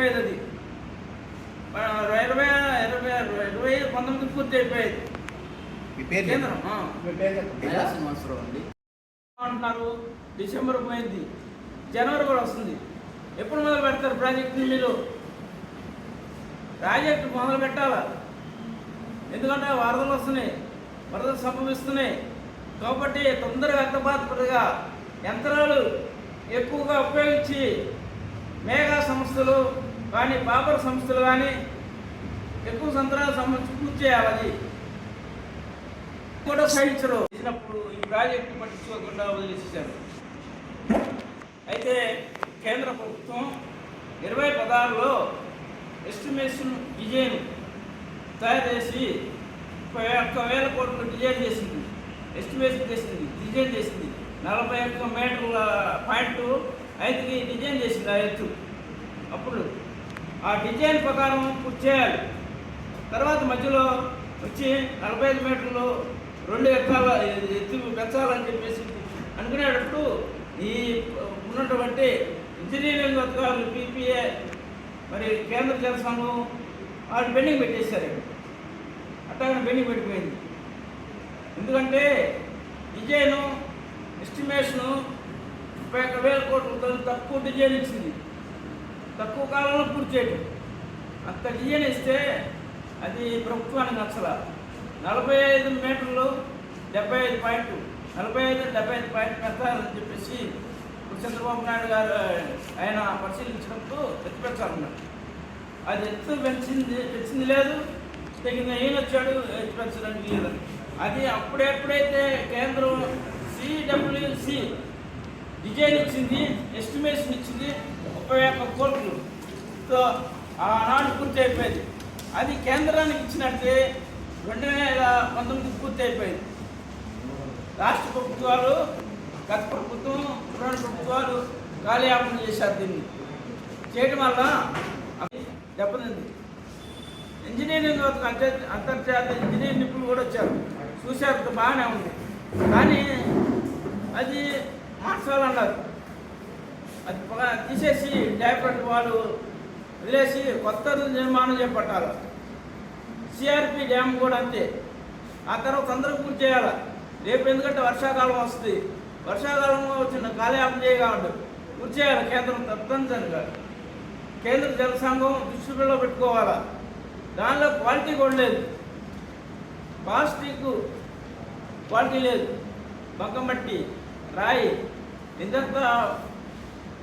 అయిపోయేది. అది ఆ, ఇరవై ఇరవై ఇరవై పంతొమ్మిది పూర్తి అయిపోయేది. అంటున్నారు డిసెంబర్ పోయింది. జనవరి కూడా వస్తుంది. ఎప్పుడు మొదలు పెడతారు ప్రాజెక్టుని మీరు? ప్రాజెక్టు మొదలు పెట్టాలా? ఎందుకంటే వరదలు వస్తున్నాయి వరదలు సంభవిస్తున్నాయి. కాబట్టి తొందరగా అంతబాధపడగా యంత్రాలు ఎక్కువగా ఉపయోగించి మేఘా సంస్థలు కానీ బాబర్ సంస్థలు కానీ ఎక్కువ సంతరాలు సంబంధించి పూర్తి చేయాలి కూడా సహించరు. చేసినప్పుడు ఈ ప్రాజెక్టు పట్టించుకోకుండా వదిలేసేసారు అయితే కేంద్ర ప్రభుత్వం ఇరవై పదహారులో ఎస్టిమేషన్ డిజైన్ తయారు చేసి ముప్పై ఒక్క వేల కోట్లు డిజైన్ చేసింది. ఎస్టిమేషన్ చేసింది డిజైన్ చేసింది. నలభై ఒక్క మీటర్ల పాయింట్ ఐదుకి డిజైన్ చేసింది ఆ ఎత్తు. అప్పుడు ఆ డిజైన్ ప్రకారం పూర్తి చేయాలి. తర్వాత మధ్యలో వచ్చి నలభై ఐదు మీటర్లు రెండు ఎకరాల ఎత్తు పెంచాలని చెప్పేసి అనుకునేటప్పుడు ఈ ఉన్నటువంటి ఇంజనీరింగ్ అధికారులు పీపీఏ మరి కేంద్ర జలసంఘం వాళ్ళు బెండింగ్ పెట్టేశారు. అట్లాగే బెండింగ్ పెట్టిపోయింది. ఎందుకంటే డిజైను ఎస్టిమేషను ముప్పై ఒక్క వేల కోట్లతో తక్కువ డిజైన్ ఇచ్చింది. తక్కువ కాలంలో పూర్తి చేయటం. అంత డిజైన్ ఇస్తే అది ప్రభుత్వానికి నచ్చల. నలభై ఐదు మీటర్లు డెబ్బై ఐదు పాయింట్ నలభై ఐదు డెబ్బై ఐదు పాయింట్ పెంచాలని చెప్పేసి ఇప్పుడు చంద్రబాబు నాయుడు గారు ఆయన పరిశీలించడంతో ఎత్తు అది ఎత్తు పెంచింది పెంచింది లేదు. తగిన ఈయన వచ్చాడు ఎత్తు పెంచడానికి లేదని అది అప్పుడెప్పుడైతే కేంద్రం సిడబ్ల్యూసి డిజైన్ ఇచ్చింది ఎస్టిమేషన్ ఇచ్చింది ముప్పై ఒక్క కోట్లు. సో ఆనాడు పూర్తి అయిపోయింది. అది కేంద్రానికి ఇచ్చినట్టే రెండు వేల పంతొమ్మిది పూర్తి అయిపోయింది. రాష్ట్ర ప్రభుత్వాలు గత ప్రభుత్వం రెండు ప్రభుత్వాలు కాలయాపన చేశారు దీన్ని. చేయడం వల్ల అది దెబ్బతింది. ఇంజనీరింగ్ అంతర్ అంతర్జాతీయ ఇంజనీరింగ్ నిపుణులు కూడా వచ్చారు. చూశారు బాగానే ఉంది. కానీ అది మార్చాలన్నారు అది తీసేసి డైపర్ వాళ్ళు వదిలేసి కొత్త నిర్మాణం చేపట్టాలి. సిఆర్పి డ్యామ్ కూడా అంతే. ఆ తర్వాత అందరూ పూర్తి చేయాలి. రేపు ఎందుకంటే వర్షాకాలం వస్తుంది. వర్షాకాలంలో వచ్చిన కాలయాపం చేయగలడు. పూర్తి చేయాలి కేంద్రం తప్పనిసరిగా. కేంద్ర జల సంఘం దృష్టిలో పెట్టుకోవాలా? దానిలో క్వాలిటీ కూడా లేదు. ప్లాస్టిక్ క్వాలిటీ లేదు. బంకమట్టి రాయి ఇంతంతా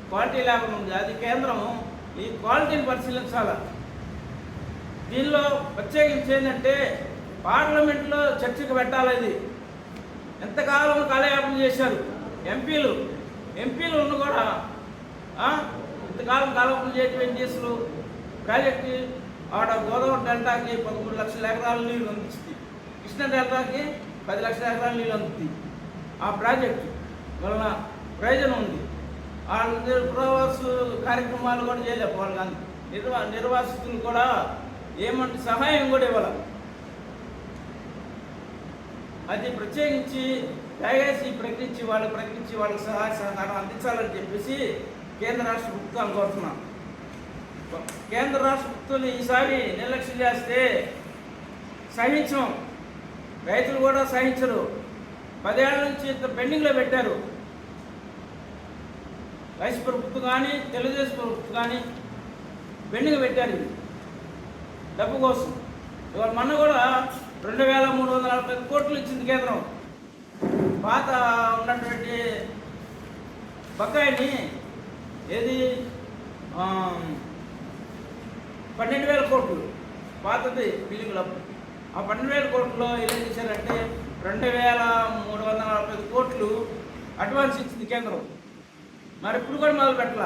క్వాలిటీ లేకుండా ఉంది. అది కేంద్రం ఈ క్వాలిటీని పరిశీలించాల? దీనిలో ప్రత్యేకించి ఏంటంటే పార్లమెంట్లో చర్చకు పెట్టాలి ఇది? ఎంతకాలం కాలయాపన చేశారు? ఎంపీలు. ఎంపీలు ఉన్న కూడా ఇంతకాలం కాలయాపన చేయటం ఏం చేస్తారు ప్రాజెక్టు ఆడ గోదావరి డెల్టాకి పదమూడు లక్షల ఎకరాల నీళ్ళు అందిస్తుంది కృష్ణా డెల్టాకి పది లక్షల ఎకరాల నీళ్ళు అందుతుంది ఆ ప్రాజెక్టు వలన ప్రయోజనం ఉంది. వాళ్ళు నిర్వాస కార్యక్రమాలు కూడా చేయలేక వాళ్ళు కానీ నిర్వా నిర్వాసితులు కూడా ఏమంటే సహాయం కూడా ఇవ్వాలి. అది ప్రత్యేకించి దయచేసి ప్రకటించి వాళ్ళు ప్రకటించి వాళ్ళకి సహాయ సహకారం అందించాలని చెప్పేసి కేంద్ర రాష్ట్ర ప్రభుత్వాన్ని కోరుతున్నాం. కేంద్ర రాష్ట్ర ప్రభుత్వాలు ఈసారి నిర్లక్ష్యం చేస్తే సహించం. రైతులు కూడా సహించరు. పదేళ్ళ నుంచి ఇంత పెండింగ్లో పెట్టారు. వైఎస్ ప్రభుత్వం కానీ తెలుగుదేశం ప్రభుత్వం కానీ వెన్నుక పెట్టారు డబ్బు కోసం. ఇవాళ మొన్న కూడా రెండు వేల మూడు వందల నలభై కోట్లు ఇచ్చింది కేంద్రం. పాత ఉన్నటువంటి బకాయిని ఏది? పన్నెండు వేల కోట్లు. పాతది బిల్లింగ్లు ఆ పన్నెండు వేల కోట్లలో ఏం చేశారంటే రెండు వేల మూడు వందల నలభై కోట్లు అడ్వాన్స్ ఇచ్చింది కేంద్రం. మరి ఇప్పుడు కూడా మొదలు పెట్టాల